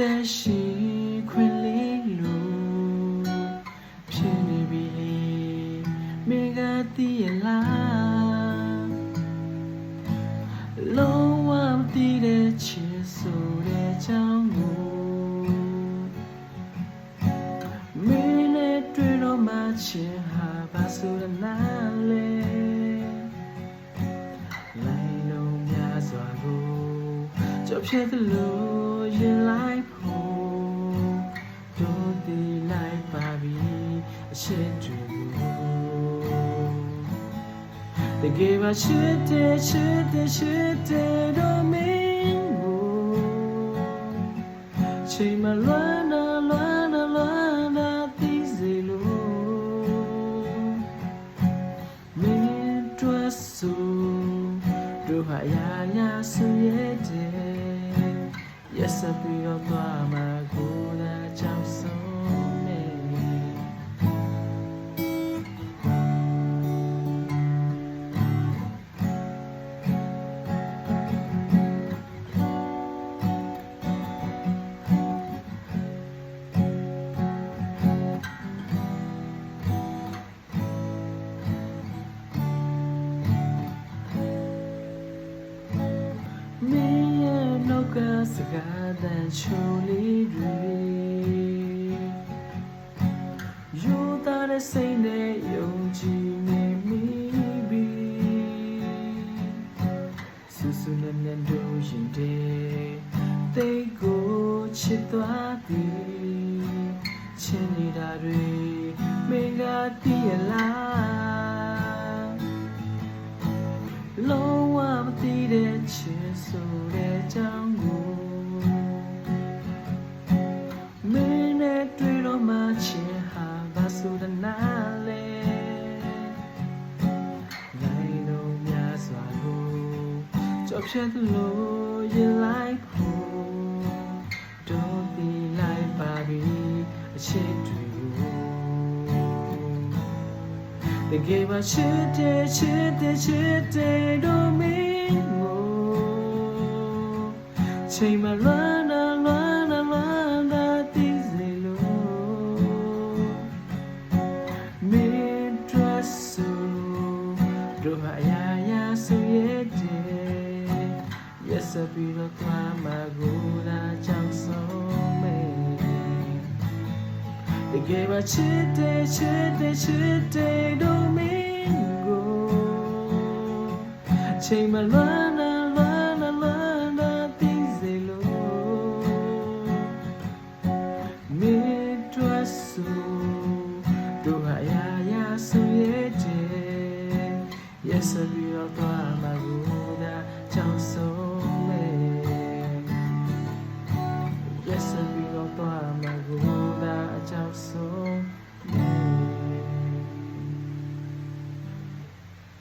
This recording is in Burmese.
သက်ရှိခွင့်လေးလိုဖြစ်နေပြီလေမိကတည်ရလားလုံးဝမတည်တဲ့ချစ်ဆိုတဲ့ကြောင်းကိုမင်းနဲ့တွေ့တော့မှချင်ဟာပါဆိုတဲ့နားလေလိုက်လုံးများစွာကိုကြောက်ဖြတ်သလို ရင်လိုက်ဖို့တို့တည်လိုက်ပါပြီအရှိတူတကယ်ပါချစ်တဲ့ချစ်တဲ့ချစ်တဲ့တော့မင်းကိုချိန်မလွမ်းနာလွမ်းနာလွမ်းနာသိစေလို့မင်းတို့ဆိုတို့ဟာရာရာဆူရဲ့တဲ့ Yes ပြီးတော့သွားမှာကိုယ်သာကြောက်ဆုံးနေမင်းရဲ့နှုတ်က စကားတန်ချိုလေးတွေယူသားတဲ့စိတ်နဲ့ယုံကြည်နေမိပြီဆူဆူနဲ့နဲ့တို့ရင်တဲ့တိတ်ကိုချစ်သွားသည်ချင်နေတာတွေမင်းကတည်ရလားလုံးဝမသိတဲ့ချစ်ဆိုတဲ့ ကြောက်ဖြတ်သလိုရင်လိုက်ဖို့တော့ဒီလိုက်ပါပြီအချစ်တွေကိုတကယ်ပါချစ်တဲ့ချ စပြီးတော့ကမကူလာချောင်းဆုံးမေတကယ်ပါချစ်တယ်ချစ်တယ်ချစ်တယ်တို့မင်းကိုချိန်မလွမ်းနာလွမ်းနာလွမ်းနာသိစေလို့မင်းတို့ဆူတို့ဟာရာရာဆူရဲ့ Yes, I တော့သွားမှာကူတာချောင်းဆုံးမဲ့ Yes sir